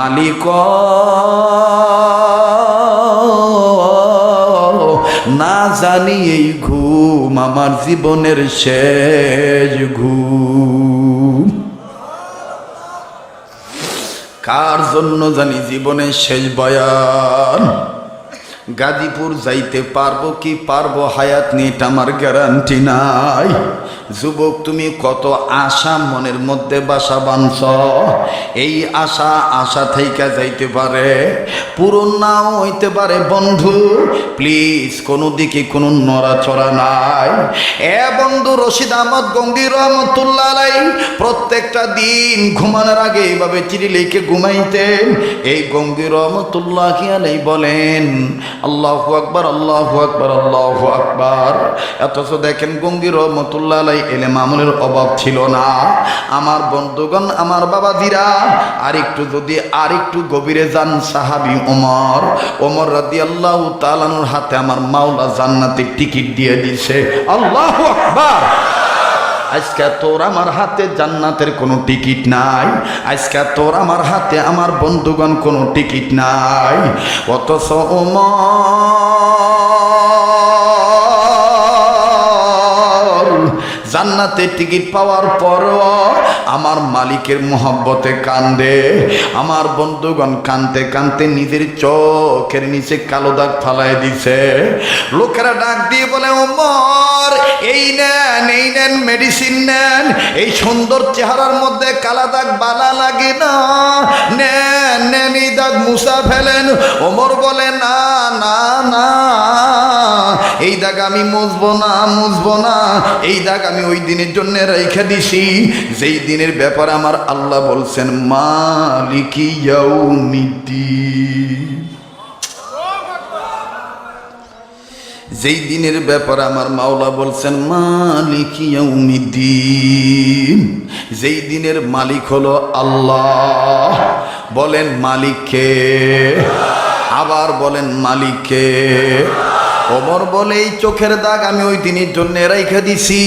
মালিক। না জানি এই ঘুম আমার জীবনের শেষ ঘুম। কার জন্য জানি জীবনের শেষ বয়ান? গাজীপুর যাইতে পারব কি পারব? হায়াত নিয়ে আমার গ্যারান্টি নাই। যুবক, তুমি কত আশা মনের মধ্যে বাসা বাঁধছ? এই আশা আশা থেকে যাইতে পারে, পূরণ নাও হইতে পারে বন্ধু। প্লিজ, কোনো দিকে কোনো নড়াচড়া নাই। এ বন্ধু রশিদ আহমদ গঙ্গির রহমতুল্লাহ প্রত্যেকটা দিন ঘুমানোর আগে এইভাবে চিঠি লিখে ঘুমাইতেন। এই গঙ্গির রহমতুল্লাহ কি বলেন, আল্লাহ আকবার আল্লাহ আকবার আল্লাহ আকবার। অথচ দেখেন গঙ্গির রহমতুল্লাহ এলে মামুনের অভাব ছিল না। আমার বন্ধুগণ, আমার বাবা দিরা আর একটু যদি আর একটু গভীরে যান সাহাবি ওমর। ওমর রাদি আল্লাহ তালানুর হাতে আমার মাওলা জান্নাতের টিকিট দিয়ে দিছে আল্লাহ আকবার! আজকে তোর আমার হাতে জান্নাতের কোনো টিকিট নাই। আজকে তোর আমার হাতে আমার বন্ধুগণ কোনো টিকিট নাই। অথচ ওমর জান্নাতে টিকিট পাওয়ার পরও আমার মালিকের মোহব্বতে কান্দে। আমার বন্ধুগণ কানতে কানতে নিজের চোখের নিচে কালো দাগ ফালাই দিছে। লোকেরা ডাক দিয়ে বলে, ওমর, এই নেন এই নেন মেডিসিন নেন। এই সুন্দর চেহারার মধ্যে কালা দাগ বালা লাগে না। নেন নেন, এই দাগ মুসা ফেলেন। ওমর বলে, না না না এই দাগ আমি মুছবো না মুছবো না। এই দাগ আমি ওই দিনের জন্য রেখে দিছি। যেই দিনের ব্যাপার আমার আল্লাহ বলছেন, মালিকি ইয়াউমিদ্দিন। যেই দিনের ব্যাপারে আমার মাওলা বলছেন, মালিক ইয়াউমিদ্দিন। যেই দিনের মালিক হলো আল্লাহ। বলেন মালিককে আবার বলেন মালিককে ওমর বলে, এই চোখের দাগ আমি ওই দিনের জন্য রেখে দিছি।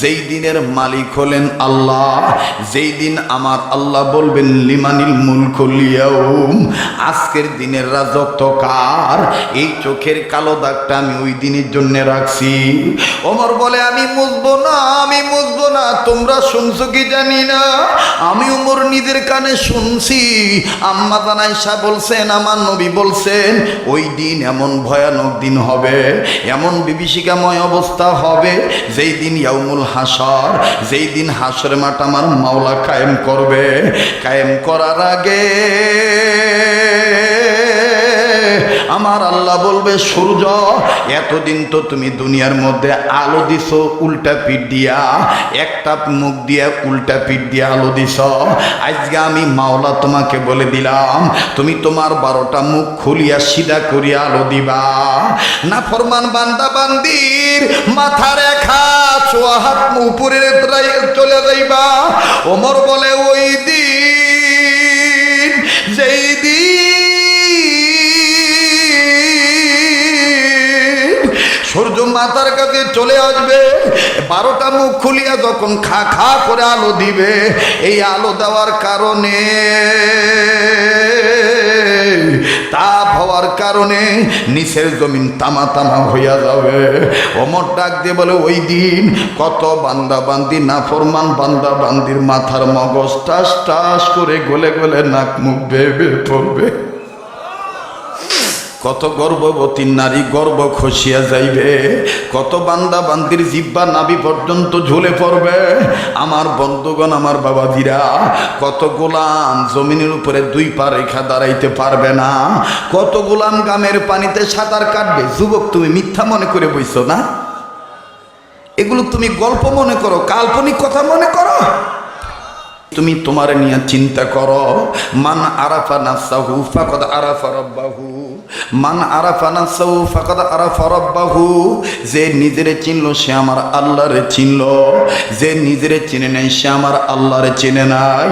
যেই দিনের মালিক হলেন আল্লাহ, যেই দিন আমার আল্লাহ বলবেন, লিমানিল মুলকুলিয়াউম আজকের দিনের রাজত্ব কার? এই চোখের কালো দাগটা আমি ওই দিনের জন্য রাখছি। ওমর বলে, আমি বুঝব না আমি মুছবো না, তোমরা শুনছো কি জানি না? আমি উমর নিজের কানে শুনছি। আম্মা জানাইসা বলছেন, আমার নবী বলছেন, ওই দিন এমন ভয়ানক দিন হবে, এমন বিভীষিকাময় অবস্থা হবে, যেই দিন ইয়াউমুল হাসর যেই দিন হাসর মাঠ আমার মাওলা কায়েম করবে। কায়েম করার আগে আমার আল্লাহ বলবে, সূর্য, এতদিন তো তুমি দুনিয়ার মধ্যে আলো দিছ, উল্টা পিঠ দিয়া একটা মুখ দিয়া উল্টা পিঠ দিয়া আলো দিছ। আজকে আমি মাওলা তোমাকে বলে দিলাম, তুমি তোমার বারোটা মুখ খুলিয়া সিধা করিয়া আলো দিবা। না ফরমান বান্দা বান্দির মাথা রেখা ছোয়া হাত উপরে চলে যাইবা। ওমর বলে, ওই দিন মাথার কাছে চলে আসবে, বারোটা মুখ খুলিয়া যখন খা খা করে আলো দিবে, এই আলো দেওয়ার কারণে, তাপ হওয়ার কারণে নিচের জমিন তামা তামা হইয়া যাবে। অমর ডাক দিয়ে বলে, ওই দিন কত বান্দা বান্দি না ফরমান বান্দা বান্দির মাথার মগজ টাস টাস করে গলে গলে নাক মুখ বেয়ে পড়বে কত গর্ভবতী নারী গর্ব খসিয়া যাইবে? কত বান্দা বান্দির জিব্বা নাবি পর্যন্ত ঝুলে পড়বে? আমার বন্ধুগণ, আমার বাবাদিরা কত গোলাম জমিনের উপরে দুই পা রেখা দাঁড়াইতে পারবে না। কত গোলাম গামের পানিতে সাঁতার কাটবে? যুবক, তুমি মিথ্যা মনে করে বইছো না? এগুলো তুমি গল্প মনে করো, কাল্পনিক কথা মনে করো? তুমি তোমার নিয়ে চিন্তা করো, মান আরাফা নাফসাহু ফাকাদ আরাফা রাব্বাহু। মান আরাফানা সৌ ফাকাদ আরাফা রাব্বাহু যে নিজেরে চিনলো সে আমার আল্লাহরে চিনলো যে নিজেরে চিনে নাই সে আমার আল্লাহরে চিনে নাই